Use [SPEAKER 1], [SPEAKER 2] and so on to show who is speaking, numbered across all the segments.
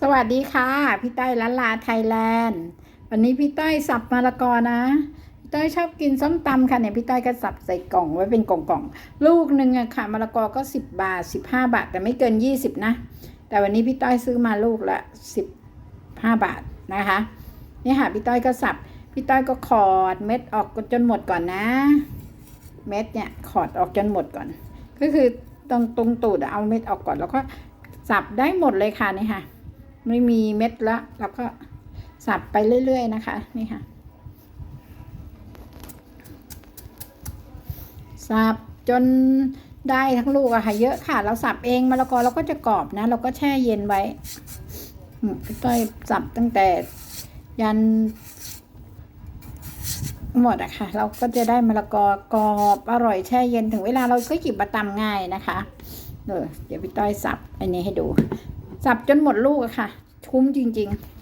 [SPEAKER 1] สวัสดีค่ะ พี่ต้อยล้านลาไทยแลนด์ วันนี้พี่ต้อยสับมะละกอนะ พี่ต้อยชอบกินส้มตำค่ะเนี่ยพี่ต้อยก็สับใส่กล่องไว้เป็นกล่องๆ ลูกหนึ่งอะค่ะมะละกอก็สิบบาทสิบห้าบาท แต่ไม่เกินยี่สิบนะ แต่วันนี้พี่ต้อยซื้อมาลูกละสิบห้าบาทนะคะนี่ค่ะพี่ต้อยก็สับ พี่ต้อยก็ขอดเม็ดออกจนหมดก่อนนะ เม็ดเนี่ยขอดออกจนหมดก่อน ก็คือตรงตรงตูดเอาเม็ดออกก่อนแล้วก็ สับได้หมดเลยค่ะนี่ค่ะ ไม่มีเม็ดละแล้วก็สับไปเรื่อย ๆ นะคะนี่ค่ะ สับจนได้ทั้งลูกอะค่ะเยอะค่ะ เราสับเองมะละกอเราก็จะกรอบนะ เราก็แช่เย็นไว้พี่ต้อยสับตั้งแต่ยัน หมดอะค่ะ เราก็จะได้มะละกอกรอบอร่อยแช่เย็นถึงเวลาเราก็หยิบมาตำง่ายนะคะ เออเดี๋ยวพี่ต้อยสับอันนี้ให้ดู สับจนหมดลูกอะค่ะ คุ้มจริง ๆ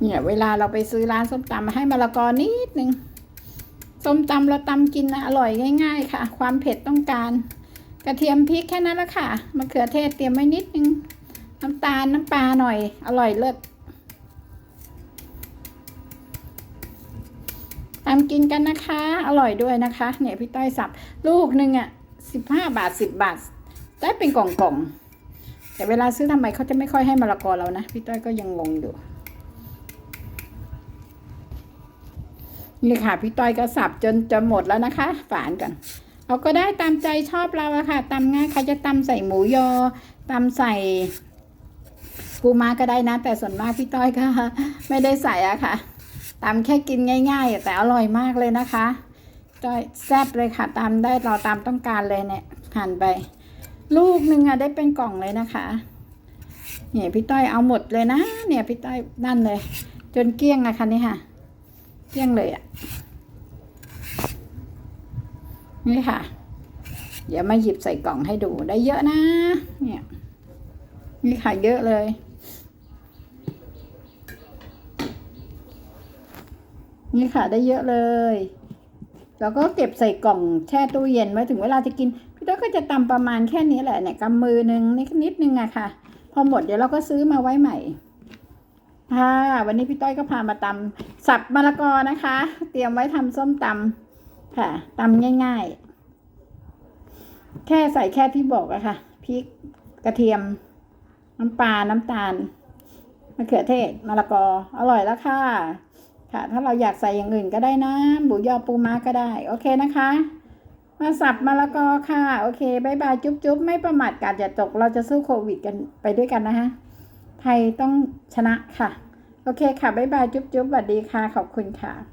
[SPEAKER 1] เนี่ยเวลาเราไปซื้อร้านส้มตำมาให้มะละกอนิดนึงส้มตำเราตำกินนะอร่อยง่าย ๆ ค่ะ ความเผ็ดต้องการ กระเทียมพริกแค่นั้นละค่ะมะเขือเทศเตรียมไว้นิดนึง น้ำตาลน้ำปลาหน่อย อร่อยเลิศ ตากินกันนะคะ อร่อยด้วยนะคะ เนี่ยพี่ต้อยสับลูกหนึ่งอะสิบห้าบาทสิบบาท ได้เป็นกล่องๆ แต่เวลาซื้อทำไมเขาจะไม่ค่อยให้มะละกอเรานะ พี่ต้อยก็ยังงงอยู่ นี่ค่ะ พี่ต้อยก็สับจนจะหมดแล้วนะคะ ฝานกันเราก็ได้ตามใจชอบเราอะค่ะตำง่ายใครจะตำใส่หมูยอตำใส่ปูม้าก็ได้นะ แต่ส่วนมากพี่ต้อยก็ไม่ได้ใส่อะค่ะ ตำแค่กินง่าย ๆ แต่อร่อยมากเลยนะคะต้อยแซ่บเลยค่ะตำได้เราตามต้องการเลยเนี่ยหั่นไป ลูกหนึ่งอะได้เป็นกล่องเลยนะคะ เนี่ยพี่ต้อยเอาหมดเลยนะ เนี่ยพี่ต้อยนั่นเลย จนเกลี้ยงอะคะนี่ค่ะ เกลี้ยงเลยอะนี่ค่ะ เดี๋ยวมาหยิบใส่กล่องให้ดูได้เยอะนะ เนี่ย นี่ค่ะเยอะเลย นี่ค่ะได้เยอะเลยแล้วก็เก็บใส่กล่องแช่ตู้เย็นไว้ถึงเวลาจะกิน พี่ต้อยก็จะตำประมาณแค่นี้แหละเนี่ยกำมือหนึ่งนิดนิดนึงอะค่ะ พอหมดเดี๋ยวเราก็ซื้อมาไว้ใหม่ค่ะวันนี้พี่ต้อยก็พามาตำสับมะละกอนะคะ เตรียมไว้ทำส้มตำค่ะตำง่ายๆ แค่ใส่แค่ที่บอกอะค่ะพริกกระเทียม น้ำปลาน้ำตาลมะเขือเทศมะละกออร่อยแล้วค่ะ ค่ะ ถ้าเราอยากใส่อย่างอื่นก็ได้นะหมูยอปูม้าก็ได้ โอเคนะคะ มาสับมะละกอค่ะ โอเคบายบายจุ๊บจุ๊บไม่ประมาทการจะตก เราจะสู้โควิดกันไปด้วยกันนะคะ ไทยต้องชนะค่ะ โอเคค่ะบายบายจุ๊บจุ๊บสวัสดีค่ะ ขอบคุณค่ะ